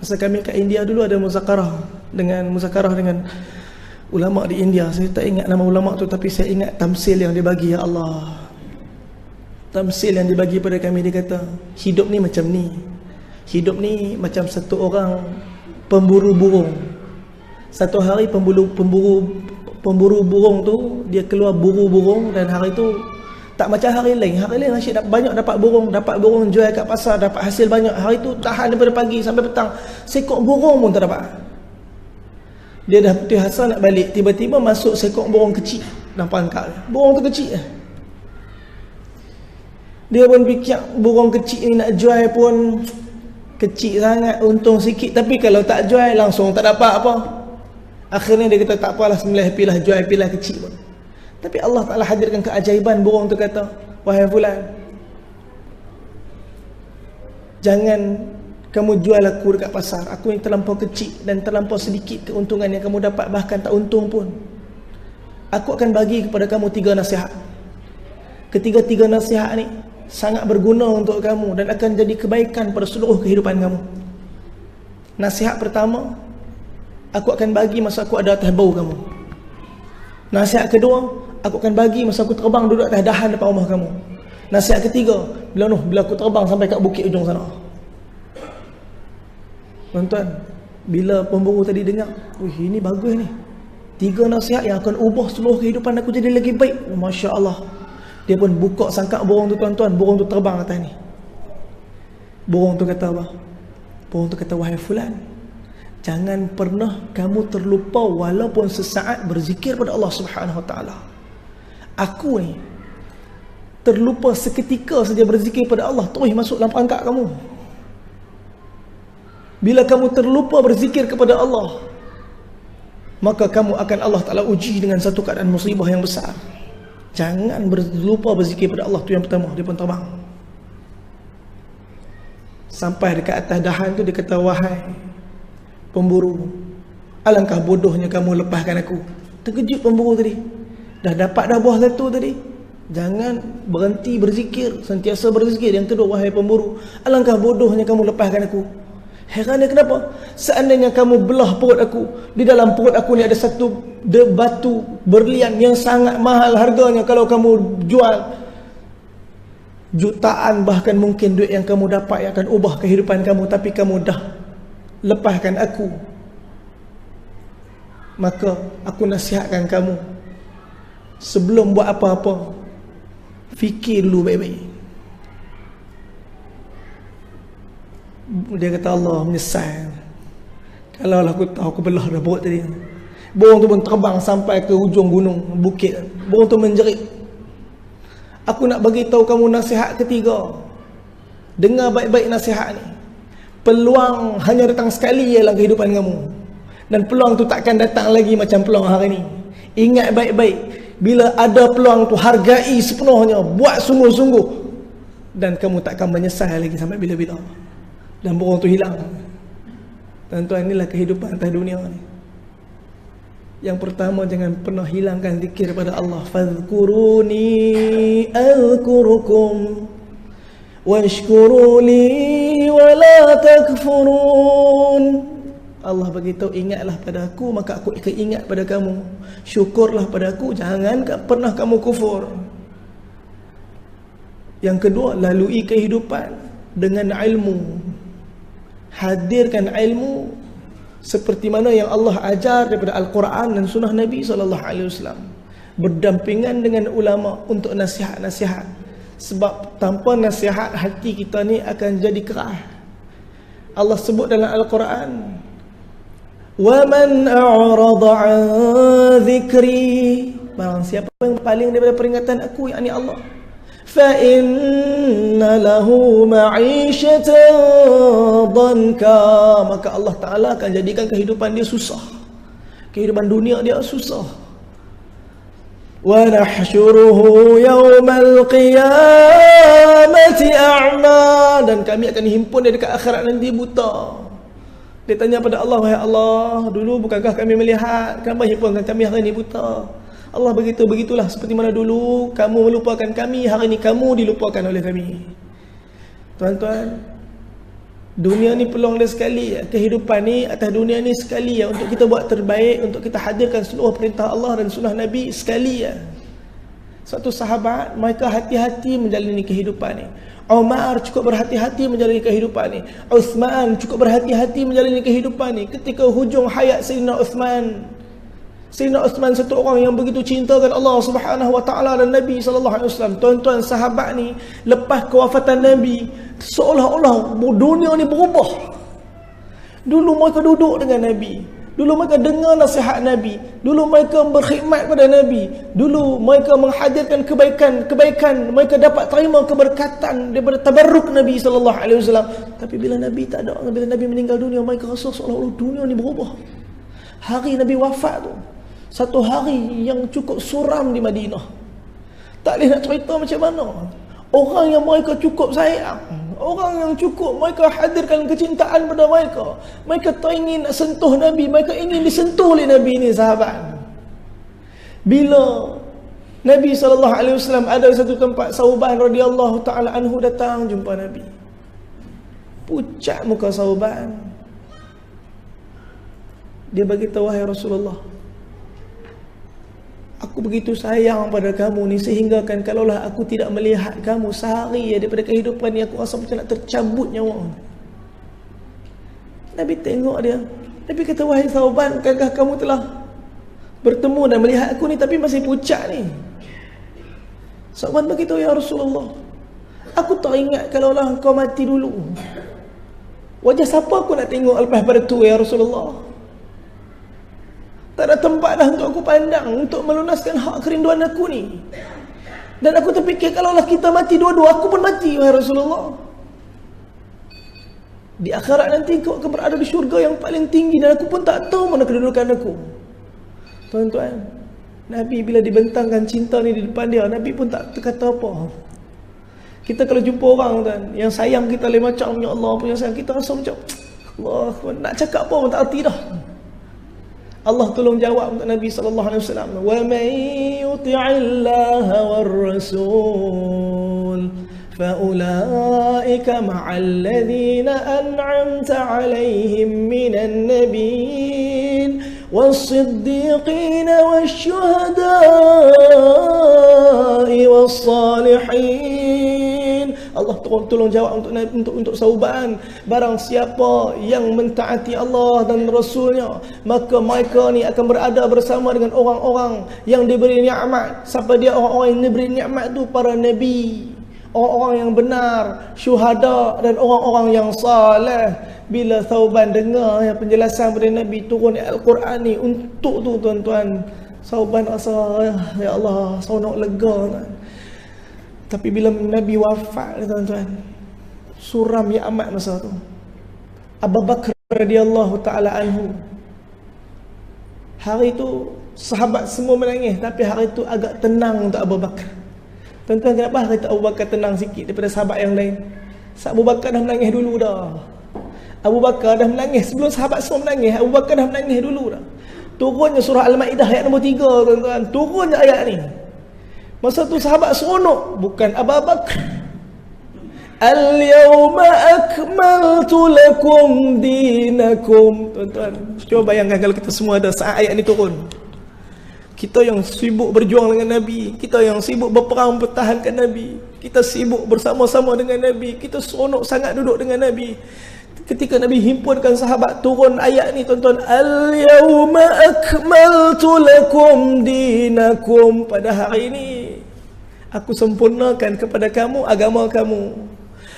Masa kami kat India dulu ada muzakarah dengan muzakarah dengan ulama di India. Saya tak ingat nama ulama tu tapi saya ingat tamsil yang dia bagi ya Allah. Tamsil yang dibagi pada kami dia kata, hidup ni macam ni. Hidup ni macam satu orang pemburu burung. Satu hari pemburu pemburu pemburu burung tu dia keluar buru burung dan hari tu tak macam hari lain. Hari lain asyik dapat banyak dapat burung, dapat burung jual kat pasar, dapat hasil banyak. Hari tu tahan daripada pagi sampai petang. Sekok burung pun tak dapat. Dia dah putih asal nak balik, tiba-tiba masuk sekok burung kecil dalam pangkal. Burung tu kecil. Dia pun fikir burung kecil ni nak jual pun kecil sangat, untung sikit. Tapi kalau tak jual langsung tak dapat apa. Akhirnya dia kata tak apalah, sembilan pilah jual pilah kecil pun. Tapi Allah Ta'ala hadirkan keajaiban burung tu kata Wahai fulan Jangan kamu jual aku dekat pasar. Aku yang terlampau kecil dan terlampau sedikit keuntungan yang kamu dapat Bahkan tak untung pun. Aku akan bagi kepada kamu tiga nasihat. Ketiga-tiga nasihat ni Sangat berguna untuk kamu Dan akan jadi kebaikan pada seluruh kehidupan kamu. Nasihat pertama Aku akan bagi masa aku ada atas bau kamu. Nasihat kedua aku akan bagi masa aku terbang duduk atas dahan depan rumah kamu. Nasihat ketiga, bila noh, bila aku terbang sampai kat bukit ujung sana. Tuan-tuan, bila pemburu tadi dengar, wih ini bagus ni. Tiga nasihat yang akan ubah seluruh kehidupan aku jadi lagi baik. Oh, Masya Allah. Dia pun buka sangkak burung tu tuan-tuan, burung tu terbang atas ni. Burung tu kata apa? Burung tu kata, wahai fulan, jangan pernah kamu terlupa walaupun sesaat berzikir pada Allah Subhanahu Wa Taala aku ni terlupa seketika saja berzikir pada Allah. Terus masuk dalam perangkat kamu. Bila kamu terlupa berzikir kepada Allah maka kamu akan Allah Ta'ala uji dengan satu keadaan musibah yang besar. Jangan berlupa berzikir pada Allah. Tu yang pertama. Dia pun terbang. Sampai dekat atas dahan tu dia kata wahai pemburu alangkah bodohnya kamu lepaskan aku. Terkejut pemburu tadi Dah dapat dah buah satu tadi. Jangan berhenti berzikir, sentiasa berzikir. Yang kedua, wahai pemburu, alangkah bodohnya kamu lepaskan aku. Herannya kenapa? Seandainya kamu belah perut aku, di dalam perut aku ni ada satu batu berlian yang sangat mahal harganya kalau kamu jual jutaan bahkan mungkin duit yang kamu dapat yang akan ubah kehidupan kamu tapi kamu dah lepaskan aku maka aku nasihatkan kamu sebelum buat apa-apa fikir dulu baik-baik. Dia kata Allah menyesal. Kalau lah aku tahu aku belah dah perut tadi. Burung tu pun terbang sampai ke hujung gunung bukit. Burung tu menjerit. Aku nak bagi tahu kamu nasihat ketiga. Dengar baik-baik nasihat ni. Peluang hanya datang sekali dalam kehidupan kamu. Dan peluang tu takkan datang lagi macam peluang hari ni. Ingat baik-baik bila ada peluang tu hargai sepenuhnya buat sungguh-sungguh. Dan kamu takkan menyesal lagi sampai bila-bila. Dan burung tu hilang. Tuan-tuan inilah kehidupan atas dunia ni. Yang pertama jangan pernah hilangkan zikir pada Allah. Fadhkuruni alkurukum washkuruli wala takfurun Allah beritahu ingatlah pada aku maka aku akan ingat pada kamu. Syukurlah pada aku jangan pernah kamu kufur. Yang kedua lalui kehidupan dengan ilmu. Hadirkan ilmu seperti mana yang Allah ajar daripada Al-Quran dan sunnah Nabi SAW berdampingan dengan ulama untuk nasihat-nasihat. Sebab tanpa nasihat hati kita ni akan jadi kerah. Allah sebut dalam Al-Quran وَمَنْ أَعْرَضَ عَنْ ذِكْرِي Barang siapa yang paling daripada peringatan aku, yakni Allah. فَإِنَّ لَهُ مَعِيشَةً ضَنْكَ Maka Allah Ta'ala akan jadikan kehidupan dia susah. Kehidupan dunia dia susah. وَنَحْشُرُهُ يَوْمَ الْقِيَامَةِ أَعْمَى Dan kami akan himpun dia dekat akhirat nanti buta dia tanya pada Allah, Wahai Allah, dulu bukankah kami melihat, kenapa himpunkan kami hari ini buta? Allah begitu, begitulah seperti mana dulu kamu melupakan kami, hari ini kamu dilupakan oleh kami. Tuan-tuan, Dunia ni peluang dia sekali. Kehidupan ni atas dunia ni sekali ya Untuk kita buat terbaik Untuk kita hadirkan seluruh perintah Allah dan sunnah Nabi sekali ya Suatu sahabat mereka hati-hati menjalani kehidupan ni Umar cukup berhati-hati menjalani kehidupan ni Uthman cukup berhati-hati menjalani kehidupan ni Ketika hujung hayat Sayyidina Uthman Sayyidina Uthman satu orang yang begitu cintakan Allah Subhanahu wa taala dan Nabi sallallahu alaihi wasallam. Tuan-tuan sahabat ni lepas kewafatan Nabi seolah-olah dunia ni berubah. Dulu mereka duduk dengan Nabi. Dulu mereka dengar nasihat Nabi. Dulu mereka berkhidmat pada Nabi. Dulu mereka menghadirkan kebaikan-kebaikan. Mereka dapat terima keberkatan daripada tabarruk Nabi wasallam. Tapi bila Nabi tak ada, bila Nabi meninggal dunia, mereka rasa seolah-olah dunia ni berubah. Hari Nabi wafat tu, satu hari yang cukup suram di Madinah. Tak boleh nak cerita macam mana. Orang yang mereka cukup sayang. Orang yang cukup mereka hadirkan kecintaan pada mereka. Mereka tak ingin nak sentuh Nabi. Mereka ingin disentuh oleh Nabi ni sahabat. Bila Nabi SAW ada satu tempat Sauban radhiyallahu ta'ala anhu datang jumpa Nabi. Pucat muka Sauban. Dia bagi tahu wahai Rasulullah. Aku begitu sayang pada kamu ni sehingga kan kalaulah aku tidak melihat kamu sehari ya, daripada kehidupan ni aku rasa macam nak tercabut nyawa. Nabi tengok dia. Nabi kata wahai sahabat, bukankah kamu telah bertemu dan melihat aku ni tapi masih pucat ni. Sahabat begitu ya Rasulullah. Aku tak ingat kalaulah kau mati dulu. Wajah siapa aku nak tengok lepas pada tu ya Rasulullah? Tak ada tempat dah untuk aku pandang Untuk melunaskan hak kerinduan aku ni. Dan aku terfikir Kalaulah kita mati dua-dua Aku pun mati Wahai Rasulullah. Di akhirat nanti Kau akan berada di syurga yang paling tinggi Dan aku pun tak tahu mana kedudukan aku. Tuan-tuan Nabi bila dibentangkan cinta ni di depan dia Nabi pun tak kata apa. Kita kalau jumpa orang tuan Yang sayang kita lain macam Ya Allah punya sayang Kita. Rasa macam Allah nak cakap apa pun tak arti dah Allah tolong jawab untuk Nabi sallallahu alaihi wasallam. Wa may yuti'illaha war rasul fa ulaika ma'al ladzina an'amta 'alaihim minan nabiyyin was-siddiqin wasyuhada'i was-salihin. Allah tolong, tolong jawab untuk untuk untuk sauban. Barang siapa yang mentaati Allah dan rasulnya maka mereka ni akan berada bersama dengan orang-orang yang diberi nikmat siapa dia? Orang-orang yang diberi nikmat tu para nabi. Orang-orang yang benar syuhada dan orang-orang yang saleh. Bila sauban dengar ya penjelasan dari nabi turun al-Quran ni untuk tu tuan-tuan. Sauban rasa ya Allah seronok lega kan tapi bila Nabi wafat tuan-tuan Suram ya amat masa tu. Abu Bakar radhiyallahu taala anhu. Hari itu sahabat semua menangis Tapi hari itu agak tenang untuk Abu Bakar. Tuan-tuan kenapa hari itu Abu Bakar tenang sikit daripada sahabat yang lain? Abu Bakar dah menangis dulu dah. Abu Bakar dah menangis Sebelum sahabat semua menangis Abu Bakar dah menangis dulu dah. Turunnya surah Al-Ma'idah ayat nombor 3 tuan-tuan. Turunnya ayat ni Masa tu sahabat seronok Bukan Abu Bakar. Al-yawma akmaltu lakum dinakum. Tuan-tuan Cuba bayangkan kalau kita semua ada saat ayat ni turun. Kita yang sibuk berjuang dengan Nabi Kita yang sibuk berperang pertahankan Nabi Kita sibuk bersama-sama dengan Nabi Kita seronok sangat duduk dengan Nabi. Ketika Nabi himpunkan sahabat turun ayat ni tuan-tuan Al-yawma akmaltu lakum dinakum. Pada hari ini Aku sempurnakan kepada kamu agama kamu.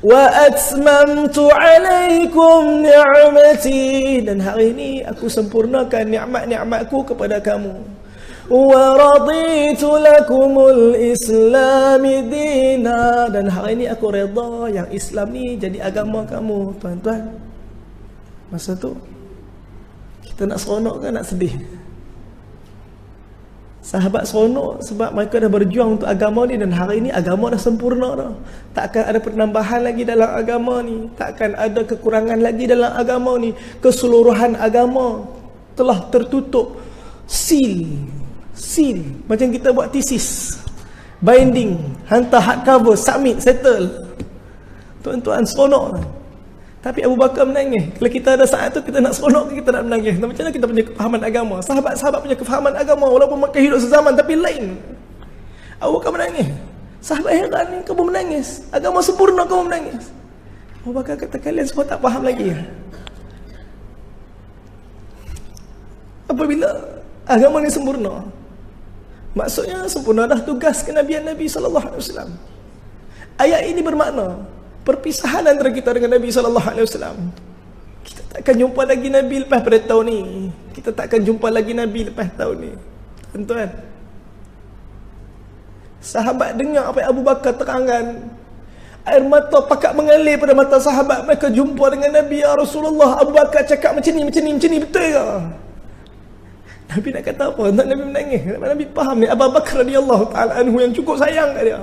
Wa atmamtu alaikum ni'mati. Dan hari ini aku sempurnakan ni'mat-ni'matku kepada kamu. Wa raditu lakumul islami dina. Dan hari ini aku reda yang Islam ni jadi agama kamu Tuan-tuan. Masa tu Kita nak seronok ke nak sedih Sahabat seronok sebab mereka dah berjuang untuk agama ni dan hari ini agama dah sempurna dah. Takkan ada penambahan lagi dalam agama ni. Takkan ada kekurangan lagi dalam agama ni. Keseluruhan agama telah tertutup. Seal seal macam kita buat thesis binding hantar hard cover submit settle tuan-tuan seronok Tapi Abu Bakar menangis. Kalau kita ada saat tu kita nak seronok kita nak menangis. Dan macam mana kita punya kefahaman agama? Sahabat-sahabat punya kefahaman agama walaupun mereka hidup sezaman tapi lain. Abu Bakar menangis. Sahabat heran ni kamu menangis. Agama sempurna kamu menangis. Abu Bakar kata kalian semua tak faham lagi. Apabila agama ni sempurna. Maksudnya sempurna dah tugas kenabian Nabi sallallahu alaihi wasallam. Ayat ini bermakna perpisahan antara kita dengan Nabi sallallahu alaihi wasallam. Kita takkan jumpa lagi Nabi lepas pada tahun ni. Kita takkan jumpa lagi Nabi lepas tahun ni. Tuan-tuan. Sahabat dengar apa yang Abu Bakar terangkan. Air mata pakat mengalir pada mata sahabat mereka jumpa dengan Nabi ya Rasulullah. Abu Bakar cakap macam ni, macam ni, macam ni betul ke? Nabi nak kata apa? Nabi menangis. Nabi faham ni Abu Bakar radhiyallahu taala anhu yang cukup sayang kat dia.